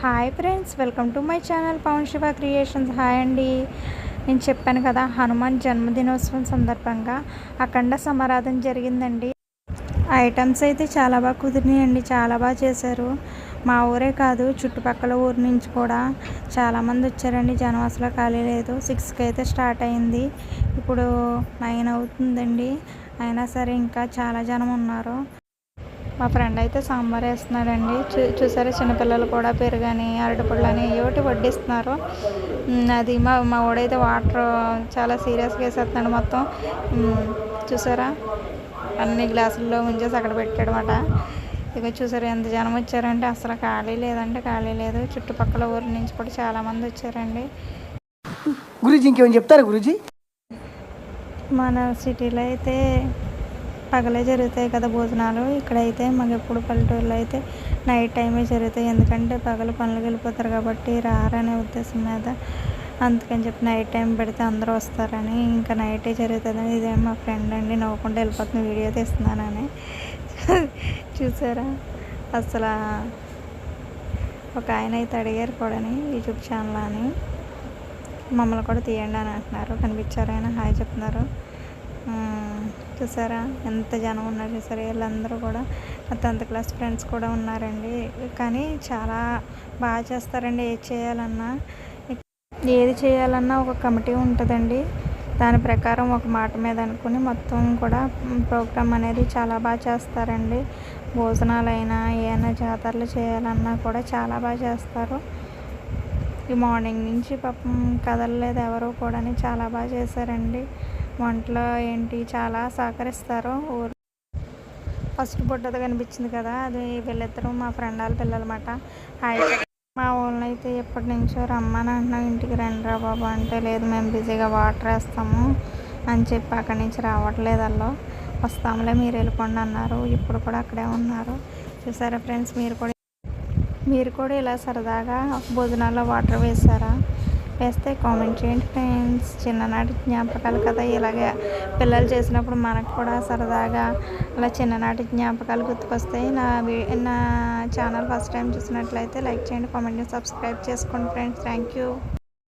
Hi friends welcome to my channel Pavan Shiva creations hi అండి. నేను చెప్పాను కదా హనుమాన్ జన్మదినోత్సవం సందర్భంగా అఖండ సమారాధన జరిగిందండి. ఐటమ్స్ అయితే చాలా బాగా కుదిరినాయండి చాలా బాగా చేశారు. మా ఊరే కాదు చుట్టుపక్కల ఊరు నుంచి కూడా చాలామంది వచ్చారండి జనం అసలు ఖాళీ లేదు. సిక్స్కి అయితే స్టార్ట్ అయింది. ఇప్పుడు నైన్ అవుతుందండి. అయినా సరే ఇంకా చాలా జనం ఉన్నారు. మా ఫ్రెండ్ అయితే సాంబార్ వేస్తున్నాడండి. చూ చూసారా చిన్నపిల్లలు కూడా పెరుగని అరటిపళ్ళని ఏమిటి వడ్డిస్తున్నారు. అది మా మా వాడైతే వాటర్ చాలా సీరియస్గా వేసేస్తున్నాడు మొత్తం. చూసారా? అన్ని గ్లాసుల్లో ముంచేసి అక్కడ పెట్టాడనమాట ఇక చూసారా ఎంత జనం వచ్చారంటే అసలు ఖాళీ లేదంటే ఖాళీ లేదు. చుట్టుపక్కల ఊరి నుంచి కూడా చాలామంది వచ్చారండి. గురూజీ ఇంకేమైనా చెప్తారా గురూజీ? మన సిటీలో అయితే పగలే జరుగుతాయి కదా భోజనాలు. ఇక్కడైతే మాకు ఎప్పుడు పల్లెటూరులో అయితే నైట్ టైమే జరుగుతాయి. ఎందుకంటే పగలు పనులకు వెళ్ళిపోతారు కాబట్టి రారనే ఉద్దేశం మీద అందుకని చెప్పి నైట్ టైం పెడితే అందరూ వస్తారని ఇంకా నైటే జరుగుతుందని ఇదే మా ఫ్రెండ్ అండి. నవ్వకుండా వెళ్ళిపోతున్న వీడియో తీస్తున్నానని. చూసారా? అసలు ఒక ఆయన అయితే అడిగారు కూడా యూట్యూబ్ ఛానల్ అని. మమ్మల్ని కూడా తీయండి అని అంటున్నారు. కనిపించారు ఆయన. హాయ్ చెప్తున్నారు. చూసారా? ఎంత జనం ఉన్నారు చూసారా? వీళ్ళందరూ కూడా మా టెన్త్ క్లాస్ ఫ్రెండ్స్ కూడా ఉన్నారండి. కానీ చాలా బాగా చేస్తారండి ఏది చేయాలన్నా. ఏది చేయాలన్నా ఒక కమిటీ ఉంటుందండి. దాని ప్రకారం ఒక మాట మీద అనుకుని మొత్తం కూడా ప్రోగ్రామ్ అనేది చాలా బాగా చేస్తారండి. భోజనాలైనా ఏమైనా జాతరలు చేయాలన్నా కూడా చాలా బాగా చేస్తారు. ఈ మార్నింగ్ నుంచి పాపం కదలలేదు ఎవరు కూడా చాలా బాగా చేశారండి. వంటలో ఏంటి చాలా సహకరిస్తారు. ఊరు ఫస్ట్ బుడ్డది కనిపించింది కదా అది వీళ్ళిద్దరూ మా ఫ్రెండ్ వాళ్ళ పిల్లలమాట. హాయ్. మా ఊళ్ళో అయితే ఎప్పటి నుంచో రమ్మని అంటున్నాం ఇంటికి రండిరా బాబు అంటే లేదు మేము బిజీగా వాటర్ వేస్తాము అని చెప్పి అక్కడి నుంచి రావట్లేదు అల్లో వస్తాములే మీరు వెళ్ళిపోండి అన్నారు. ఇప్పుడు కూడా అక్కడే ఉన్నారు. చూసారా ఫ్రెండ్స్ మీరు కూడా మీరు కూడా ఇలా సరదాగా భోజనాల్లో వాటర్ వేసారా వేస్తే కామెంట్ చేయండి ఫ్రెండ్స్. చిన్ననాటి జ్ఞాపకాలు కదా ఇలాగే పిల్లలు చేసినప్పుడు మనకు కూడా సరదాగా అలా చిన్ననాటి జ్ఞాపకాలు గుర్తుకొస్తాయి. నా నా ఛానల్ ఫస్ట్ టైం చూసినట్లయితే లైక్ చేయండి కామెంట్ సబ్స్క్రైబ్ చేసుకోండి ఫ్రెండ్స్. Thank you.